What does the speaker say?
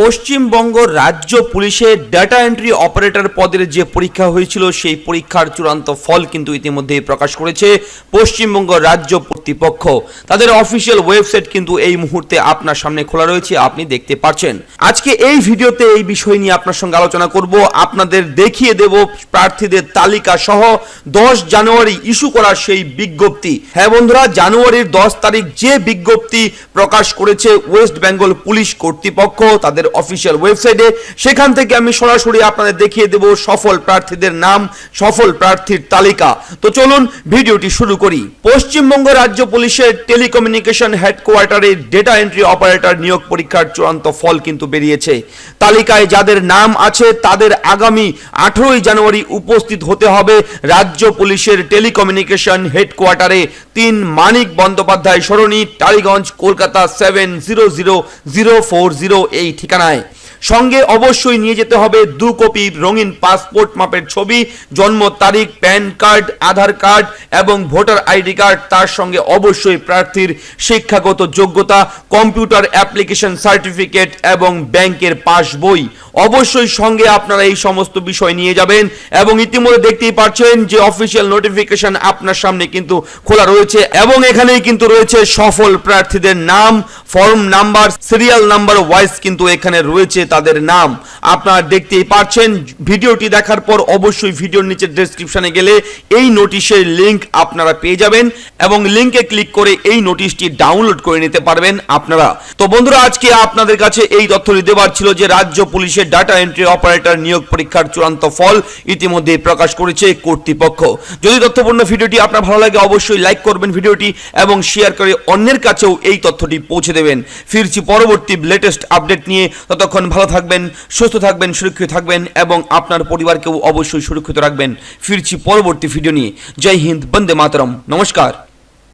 পশ্চিমবঙ্গ রাজ্য পুলিশের data entry operator পদের যে পরীক্ষা হয়েছিল, সেই পরীক্ষার চূড়ান্ত ফল কিন্তু ইতিমধ্যে প্রকাশ করেছে পশ্চিমবঙ্গ রাজ্য কর্তৃপক্ষ। তাদের অফিসিয়াল ওয়েবসাইট কিন্তু এই মুহূর্তে আপনার সামনে খোলা রয়েছে, আপনি দেখতে পাচ্ছেন আজকে এই ভিডিওতে এই বিষয় নিয়ে আপনার সঙ্গে আলোচনা করব। আপনাদের দেখিয়ে দেব প্রার্থীদের তালিকা সহ দশ জানুয়ারি ইস্যু করা সেই বিজ্ঞপ্তি। হ্যাঁ বন্ধুরা, জানুয়ারির দশ তারিখ যে বিজ্ঞপ্তি প্রকাশ করেছে ওয়েস্ট বেঙ্গল পুলিশ কর্তৃপক্ষ, তাদের অফিসিয়াল ওয়েবসাইটে সেখান থেকে আমি সরাসরি আপনাদের দেখিয়ে দেব সফল প্রার্থীদের নাম, সফল প্রার্থীর তালিকা। তো চলুন ভিডিওটি শুরু করি। পশ্চিমবঙ্গ রাজ্য পুলিশের টেলিকমিউনিকেশন হেডকোয়ার্টারে ডেটা এন্ট্রি অপারেটর নিয়োগ পরীক্ষার চূড়ান্ত ফল কিন্তু বেরিয়েছে। তালিকায় যাদের নাম আছে, তাদের আগামী আঠেরোই জানুয়ারি উপস্থিত হতে হবে রাজ্য পুলিশের টেলিকমিউনিকেশন হেডকোয়ার্টারে। তিন মানিক বন্দ্যোপাধ্যায়, সরণি, Tollygunge, Kolkata, seven zero zero zero four zero এই ঠিকানায় সঙ্গে অবশ্যই নিয়ে যেতে হবে দু কপি রঙিন পাসপোর্ট মাপের ছবি, জন্ম তারিখ, প্যান কার্ড, আধার কার্ড এবং ভোটার আইডি কার্ড। তার সঙ্গে অবশ্যই প্রার্থীর শিক্ষাগত যোগ্যতা, কম্পিউটার অ্যাপ্লিকেশন সার্টিফিকেট এবং ব্যাংকের পাস বই। অবশ্যই সঙ্গে আপনারা এই সমস্ত বিষয় নিয়ে যাবেন এবং ইতিমধ্যে দেখতেই পাচ্ছেন যে অফিসিয়াল নোটিফিকেশন আপনার সামনে কিন্তু খোলা রয়েছে এবং এখানেই কিন্তু রয়েছে সফল প্রার্থীদের নাম form number serial number wise কিন্তু এখানে রয়েছে তাদের নাম। আপনারা দেখতেই পাচ্ছেন ভিডিওটি দেখার পর অবশ্যই ভিডিওর নিচে ডেসক্রিপশনে গেলে এই নোটিশের লিংক আপনারা পেয়ে যাবেন এবং লিংকে ক্লিক করে এই নোটিশটি ডাউনলোড করে নিতে পারবেন আপনারা। তো বন্ধুরা, আজকে আপনাদের কাছে এই তথ্যটি দেওয়ার ছিল যে রাজ্য পুলিশের ডাটা এন্ট্রি অপারেটর নিয়োগ পরীক্ষার চূড়ান্ত ফল ইতিমধ্যে প্রকাশ করেছে কর্তৃপক্ষ। যদি তথ্যপূর্ণ ভিডিওটি আপনার ভালো লাগে, অবশ্যই লাইক করবেন ভিডিওটি এবং শেয়ার করে অন্যের কাছেও এই তথ্যটি পৌঁছে দেবেন। ফিরছি পরবর্তী লেটেস্ট আপডেট নিয়ে। ততক্ষণ ভালো থাকবেন, সুস্থ থাকবেন, সুরক্ষিত থাকবেন এবং আপনার পরিবারকেও অবশ্যই সুরক্ষিত রাখবেন। ফিরছি পরবর্তী ভিডিও নিয়ে। জয় হিন্দ, বন্দে মাতরম। নমস্কার।